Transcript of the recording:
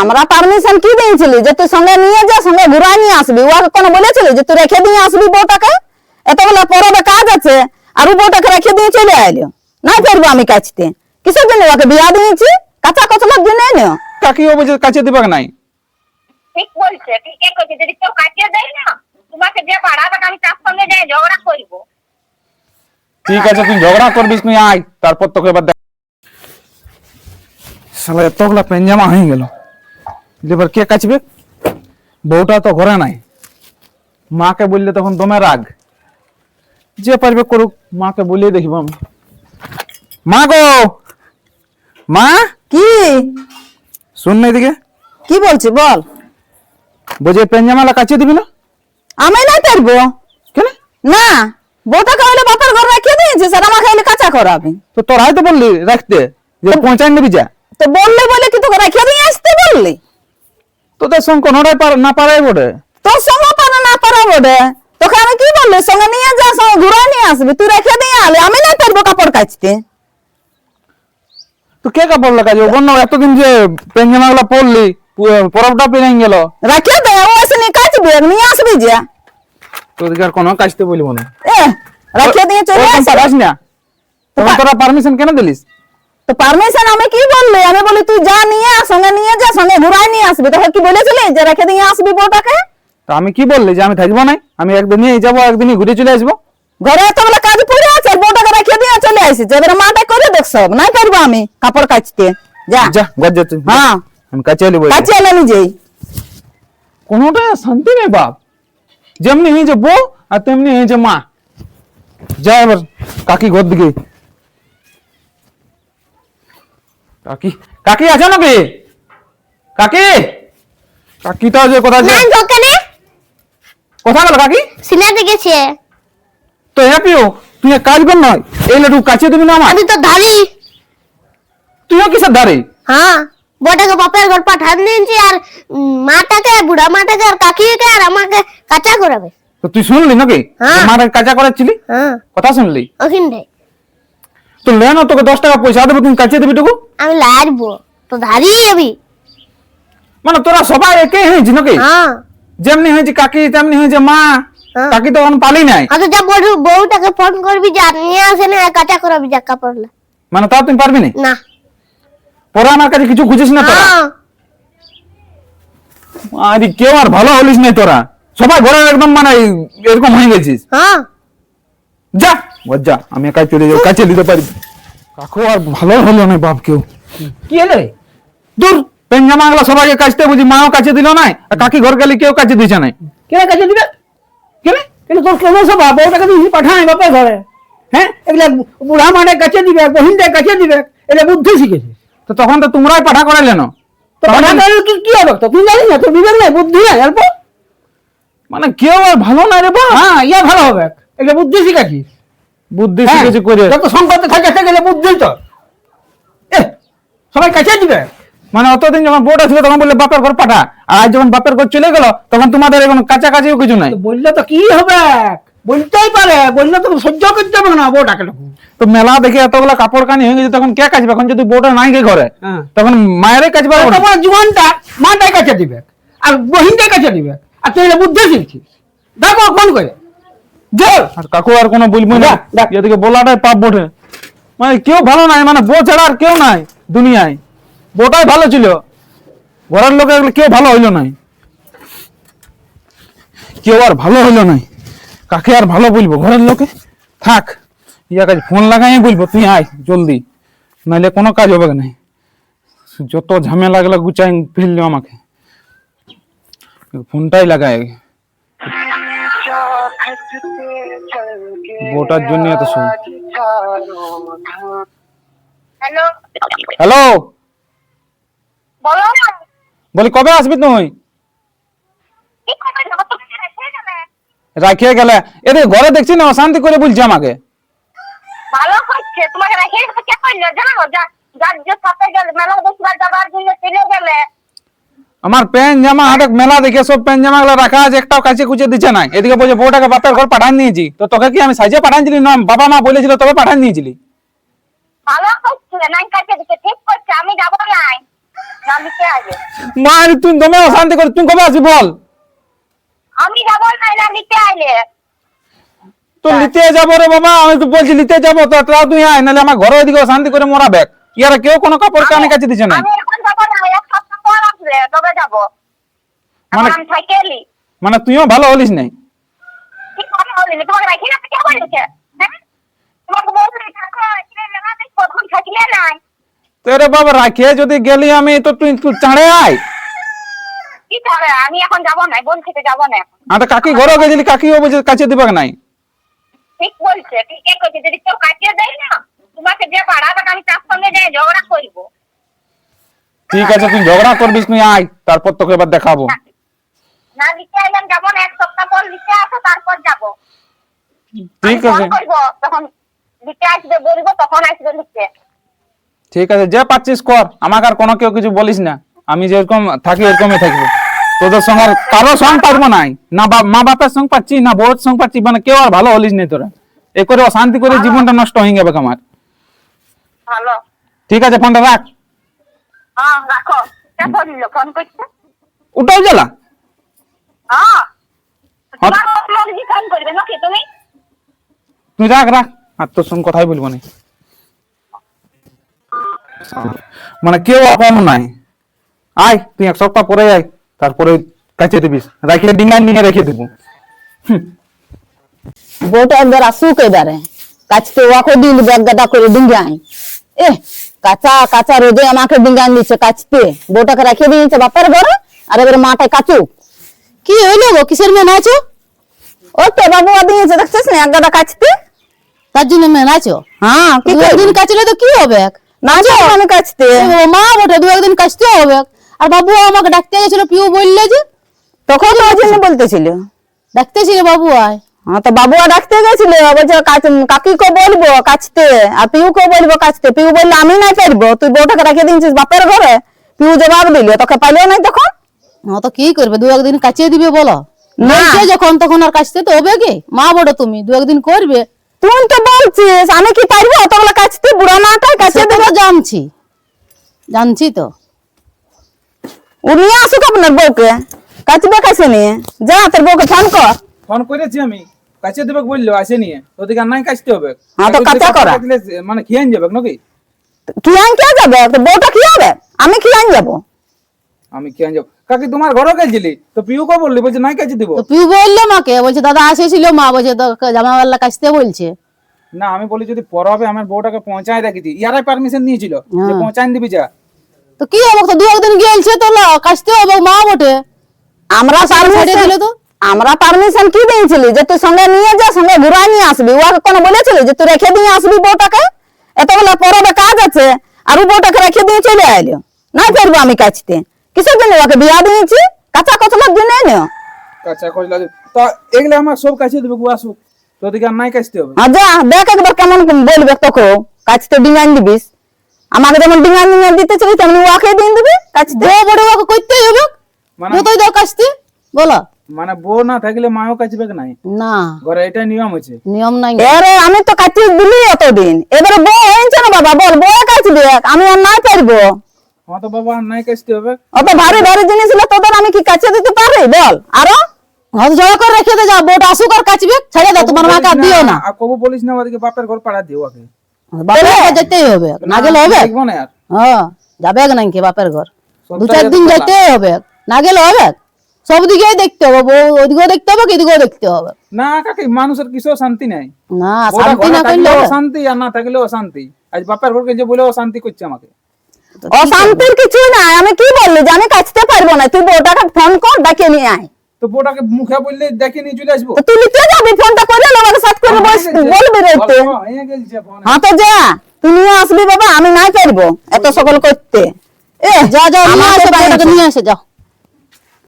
আমরা পারমিশন কি দিয়েছিলি? যে তুই সঙ্গে নিয়ে যা সঙ্গে ঘুরাই নিয়ে আসবি। ওকে কোনো বলেছিলি যে তুই রেখে দিয়ে আসবি বউটাকে? এতগুলো পরবে কাজ আছে আর ও বউটাকে রেখে দিয়ে চলে আইলো। নাই পারব আমি কাছতে কিসের জন্য ওকে বিয়া দিয়েছি? কাঁচা কচলার জন্য নিও কাকি ও বুঝে কাছে দিবাক নাই। ঠিক বলছে ঠিকই করছে। যদি কেউ কাটিয়ে দেয় না তোমাকে যে ভাড়া টাকা আমি তার সঙ্গে যাই ঝগড়া করব। ঠিক আছে তুই ঝগড়া করবিস তুই আয়। তারপর তোকে এবার দেখ শালা এতগুলা পেঞ্জামা হয়ে গেল। এবার কে কাচবে? বউটা তো ঘরে নাই। মাকে বললে তখন দমে রাগ। যে পারবে করুক মাকে বলিয়ে দেখিব আমি। মা গো! মা? কি? শুন না এদিকে। কি বলছি বল। বুঝে পেঞ্জামালা কাচিয়ে দিবি না? আমি নাই পারব। কেন? না। বউটাকে হইলে বাপের ঘর রেখে দিয়েছি স্যার আমাকে হইলে কাঁচা করাবি তো তোর হয়তো বললি রাখতে যে পৌঁছায় নিবি যা তো বললে বলে কি তোকে রেখে দিয়ে আসতে বললি? তোদের সঙ্গে কোনোটাই পার- না পারাই বটে তোর সঙ্গে পারা না পারা বটে তোকে আমি কি বললি সঙ্গে নিয়ে যা সঙ্গে ঘুরাই নিয়ে আসবি তুই রেখে দিয়ে আলে আমি না পারব কাপড় কাচতে তো কে কাপড় লাগাছে অন্য এতদিন যে পেঞ্জামা গুলা পরলি পু- পরবটা পেরে গেল রেখে দে ও এসে নিয়ে কাচবি নিয়ে আসবি যে তোদেরকে আর কোনো কাজতে বলব না এ রেখে দিয়ে চলে ওরকম আসবি পারাস না তখন তোরা পারমিশন কেন দিলিস তো পারমিশন আমি কি বললি আমি বলি তুই যা নিয়ে আয়, সঙ্গে নিয়ে যা সঙ্গে ঘুরাই নিয়ে আসবি। তোকে কি বলেছিলি যে রেখে দিয়ে আসবি বউটাকে? তো আমি কি বললি যে আমি থাকব না? আমি একদিনই যাব একদিনই ঘুরে চলে আসব। ঘরে এতগুলো কাজ পড়ে আছে আর বউটাকে রেখে দিয়ে চলে আসিস এবারে মাটা করে দেখ সব নাই পারব আমি কাপড় কাচতে। যা। যা গজ যা তুই। হ্যাঁ। আমি কাছে এলি বলি কাচে এলে নিজেই কোনোটা শান্তি নেই বাপ। যেমনি হয়েছে বউ আর তেমনি হয়েছে মা। যা এবার কাকি ঘর দিকে। কাকি কাকি আছে নাকি? কাকি? কাকিটা যে কোথায় যে নাই দোকানে? কোথা গেল কাকি? সিনাতে গেছে। তো হ্যাপিও তুই এক কাজ কর নয় এই লাডু কাছে দিবি না আমার আমি তো ধারি। তুইও কিসের ধারে? হ্যাঁ বটাকে বাপের ঘর পাঠান দিয়েছি আর মাটাকে বুড়া মাটাকে আর কাকিকে আর আমাকে কাঁচা করাবে। তো তুই শুনলি নাকি? হ্যাঁ। মার কাজা করাচ্ছিলি? হ্যাঁ। কথা শুনলি? ওখানটাই তো লে না তোকে দশ টাকা পয়সা দেবো তুই কাছে দিবি টুকু। আমি লাড়বো তো ধারি যাবি মানে তোরা সবাই একে হয়েছি নাকি? হ্যাঁ। যেমনি হয়েছে কাকি তেমনি হয়েছে মা। হ্যাঁ। কাকি তো এখন পালি নাই। আর যা বড় বউটাকে ফোন করবি যা নিয়ে আসে না করাবি যা কাপড়লা মানে তা তুই পারবি না? না। পরে আমার কাছে কিছু খুঁজিস না তোরা? হ্যাঁ। আরে কেউ আর ভালো হলিস নাই তোরা। সবাই ঘরে একদম মানে এরকম হয়ে গেছিস। হ্যাঁ। যা ও যা আমি একাই চলে যাব কাছে দিতে পারি। কাকু আর ভালো হলো না বাপ কেউ। কি হলো রে? দূর পেঞ্জামা গুলো সবাইকে কাচতে বুঝি মাও কাছে দিল নাই আর কাকি ঘর গেলে কেউ কাছে দিছে নাই। কেন কাছে দিবে? কেন? কিন্তু তোর কেমন সব বউটাকে তুই পাঠায় বাপের ঘরে। হ্যাঁ? এগুলা বুড়া মানে কাছে দিবে বহিনদের কাছে দিবে এটা বুদ্ধি শিখেছিস। তো তখন তো তোমরাই পাঠা করাইলে না। তো পাঠা করলে কি কি হবে? তো তুই জানিস না তোর বিবেক নাই বুদ্ধি নাই অল্প। মানে কেউ আর ভালো না রে বা হ্যাঁ ইয়া ভালো হবে। এগুলা বুদ্ধি শিখেছিস। বুদ্ধি হ্যাঁ, শিখেছি করে যত সংকটে থাকে সেগুলো বুদ্ধি তো এ সবাই কাছে দিবে? মানে অতদিন যখন বোর্ড ছিল তখন বললে বাপের ঘর পাঠা। আর আজ যখন বাপের ঘর চলে গেল তখন তোমাদের এখন কাছাকাছিও কিছু নাই। বললে তো কি হবে? বলতেই পারে বললে তো সহ্য করতে হবে না তখন। তো মেলা দেখে এতগুলো কাপড় কানি হয়ে গেছে তখন কে কাচবে? এখন যদি বোর্ডে নাই গে ঘরে হ্যাঁ। তখন মায়েরই কাচবে তোমার জীবনটা মাটাই কাছে দিবে আর বহিনটাই কাছে দিবে। আর তুই এটা বুদ্ধি শিখছিস দেখো ফোন করে। আর কাকু আর কোনো বলব না। এদিকে বলাটাই পাপ বটে। মানে কেউ ভালো নাই মানে বউ ছাড়া আর কেউ নাই দুনিয়ায়। বউটাই ভালো ছিল। ঘরের লোকে এগুলো কেউ ভালো হইল নাই। কেউ আর ভালো হইল নাই। কাকে আর ভালো বলব? ঘরের লোকে? থাক ইয়া কাজ ফোন লাগাই বলব তুই আয় জলদি। নাইলে কোনো কাজ হবে না। যত ঝামেলা গুলো গুচাই ফেলল আমাকে। ফোনটাই লাগায়। বউটার জন্য এত শুন। হ্যালো। হ্যালো। বলো। না বলি কবে আসবি তুই? কি করবে? যখন তুমি রেখে গেলে রাখিয়ে গেলে। এদের ঘরে দেখছি না অশান্তি করে বলছে আমাকে। ভালো করছে। তোমাকে রেখে গেছে কে করল জানো যা- যার যে সাথে গেলে মেলা দেখবার যাবার জন্য চলে গেলে। আমার প্যান্ট জামা হাতে মেলা দেখে সব প্যান্ট জামা গুলো রাখা আছে একটাও কাছে কুচে দিচ্ছে না। এদিকে বলছে বউটাকে বাপের ঘর পাঠান দিয়েছি তো তোকে কি আমি সাইজে পাঠানছিলি না বাবা মা বলেছিল তবে পাঠান দিয়েছিলি ভালো করছে নাই কাছে দিচ্ছে ঠিক করছে আমি যাব নাই না। নিতে আগে। মা তুই দমে অশান্তি করে তুই কবে আসবি বল? আমি যাব না না নিতে আইলে। তো নিতে যাব রে বাবা আমি তো বলছি নিতে যাব তো তাও তুই আয় নাহলে আমার ঘরে ওইদিকে অশান্তি করে মরা ব্যাগ। ইয়ারা কেউ কোনো কাপড় কানে কাছে দিচ্ছে না আমি এখন যাব না এক সপ্তাহ পর আসলে তবে যাব। মানে- আমি মানে তুইও ভালো হলিস নাই। ঠিক তোমাকে রাখি না কে বলেছে। হ্যাঁ? তোমাকে বললি থাকো এখানে দেখো তখন থাকলে নাই। তো রে বাবা রাখিয়ে যদি গেলি আমি তো তুই তুই চাঁড়ে আয় কি হবে আমি এখন যাব না বোন থেকে যাব না আর কাকি ঘরে গেছিলি কাকিও বলছে কাছে দিবাক নাই ঠিক বলছে ঠিকই করছে যদি কেউ কাটিয়ে দেয় না তোমাকে যে পাড়াবে আমি তার সঙ্গে যাই ঝগড়া করব। ঠিক আছে তুই ঝগড়া করবিস তুই আয় তারপর তোকে এবার দেখাবো। না নিতে আইলাম যাব না এক সপ্তাহ পর নিতে আসো তারপর যাব। ঠিক আছে। করব তখন নিতে আসবে বলব তখন আসবে নিতে ঠিক আছে যে পাচ্ছিস কর। আমাকে আর কোনো কেউ কিছু বলিস না। আমি যেরকম থাকি এরকমই থাকব। তোদের সঙ্গে আর কারও সঙ্গ পারব নাই না মা বাপের সঙ্গ পাচ্ছি না বউর সঙ্গ পাচ্ছি মানে কেউ আর ভালো হলিস নাই তোরা। এ করে অশান্তি করে জীবনটা নষ্ট হয়ে যাবে আমার। ভালো। ঠিক আছে ফোনটা রাখ। হ্যাঁ উঠাও জ্বালা। হ্যাঁ। তুই রাখ রাখ। আর তোর সঙ্গে কথাই বলব না। মানে কেউ আপন নাই। আয় তুই এক সপ্তাহ পরে আয় তারপরে কাছে দিবিস রাখিয়ে ডিঙ্গায় নিয়ে রেখে দেবো। বউটা একবার আসুক এবারে। কাছতে ওয়াকে দিল ব্যাগ গাদা করে ডিঙ্গাই এ কাঁচা কাঁচা রোদে আমাকে ডিঙ্গান দিচ্ছে কাছতে বউটাকে রেখে দিয়েছে বাপের ঘরে আর এবারে মাটায় কাচুক কি হইল গো কিসের মেয়ে নাচো ও তো বাবু দিয়েছে দেখছিস না এক গাদা কাচতে তার জন্য মেয়ে নাচো হ্যাঁ কি একদিন কাচলে তো কি হবে? নাচো। আমি কাচতে? মা বটে দু একদিন কাচতে হবে। আর বাবু আমাকে ডাকতে গেছিল পিউ বললে যে তখন তো ওই জন্য বলতেছিল। ডাকতেছিল বাবু আয়। হ্যাঁ তো বাবুয়া ডাকতে গেছিল বলছে কাকিকে বলব কাচতে আর পিউকে বলব কাচতে। পিউ বললে আমি নাই পারব তুই বউটাকে রেখে দিয়েছিস বাপের ঘরে? পিউ জবাব দিল তোকে পাইলেও নাই তখন? হ্যাঁ তো কি করবে? দু একদিন কাচিয়ে দিবে বলো। না। যখন তখন আর কাচতে তো হবে কি? মা বড় তুমি দু একদিন করবে। তুই তো বলছিস আমি কি পারব? অতগুলো কাচতে বুড়া মাটাই কাছে তো জানছি। জানছি তো। ও নিয়ে আসুক আপনার বউকে। কাচবে কাছে নিয়ে। যা তোর বউকে ফোন কর। ফোন করেছি আমি। কাছে দেবে বলল আসে নিয়ে। ওদিকে নাই কাছতে হবে। হ্যাঁ, তো কাঁচা করা। মানে খেয়ে যাবে নাকি? আন কে যাবে? তো বউটা হবে আমি কি আন যাব। আমি খেয়ে যাব কাকি তোমার ঘরে গেছিলি? তো পিউকে বললি বলছে নাই কাছে দিব। তো পিউ বলল মাকে বলছে দাদা আসেছিল মা। বলছে তো জামাওয়াল্লা কাচতে বলছে। না আমি বলি যদি পর হবে আমার বউটাকে পৌঁছায় রাখিছি ইয়ারাই পারমিশন দিয়েছিল যে হ্যাঁ। পৌঁছায় দিবি যা। তো কি হবে তো দু একদিন গেলছে তো ল, কাচতে হবে মা বটে। আমরা ছেড়ে পারমিশন দিলে তো। আমরা পারমিশন কি দিয়েছিলি? যে তুই সঙ্গে নিয়ে যা সঙ্গে ঘুরাই নিয়ে আসবি। ওকে কোনো বলেছিলি যে তুই রেখে দিয়ে আসবি বউটাকে? এতগুলো পরবে কাজ আছে আর ও বউটাকে রেখে দিয়ে চলে আইলো। না পারব আমি কাছতে কিসের জন্য ওকে বিয়া দিয়েছি? কাঁচা কচলার জন্য এনে কাঁচা কচলা তো এগুলো আমার সব কাছে দেবে গু আসুক। তো ওদিকে আর নাই কাছতে হবে। হ্যাঁ যা দেখ একবার কেমন বলবে তোকে কাছতে ডিঙান দিবিস আমাকে যেমন ডিঙান ডিঙান দিতে চলি তেমনি ওকে দিন দিবি। কাছতে বউ বড় ওকে করতেই হবে। মানে যতই দাও কাচতে। বলো। মানে বউ না থাকলে মাও কাছবে নাই? না। ঘরে এটা নিয়ম আছে। নিয়ম নাই। আরে আমি তো কাটিয়ে দিলি এতদিন এবারে বউ হয়েছে না বাবা বল বউ কাটবে আমি আর নাই পারব। তো বাবা নাই কাছতে হবে। অত ভারী ভারী জিনিস হলে তোদের আমি কি কাছে দিতে পারি? বল। আরও? হাত জড়া করে রেখে দে বউটা আসুক আর কাচবে ছেড়ে দাও তোমার মাকে দিও না। আর কবু বলিস না ওদিকে বাপের ঘর পাড়া দিও ওকে বাপের যেতেই হবে না গেলে হবে? দেখব না আর। হ্যাঁ যাবে নাকি বাপের ঘর? দু চার দিন যেতেই হবে না গেলে হবে? সব দিকেই দেখতে হবে ওদিকেও দেখতে হবে এদিকেও দেখতে হবে? না কাকি মানুষের কিছু শান্তি নাই। না শান্তি না করলে অশান্তি আর না থাকলেও অশান্তি। আজ বাপের ঘরকে যে বলে অশান্তি করছে আমাকে। অশান্তির কিছু নাই। আমি কি বললি যে আমি কাছতে পারব না? তুই বউটাকে ফোন কর ডাকে নিয়ে আয়। তো বউটাকে মুখে বললে দেখে নিয়ে চলে আসব? তুই নিতে যাবি ফোনটা করে আমাকে সাথে করে বস বলবি রেখতে গল্প হয়ে হ্যাঁ তো যা তুই নিয়ে আসবি বাবা আমি নাই পারব এত সকল করতে। এ যা যা নিয়ে আমাকে আসো নিয়ে আসে যাও।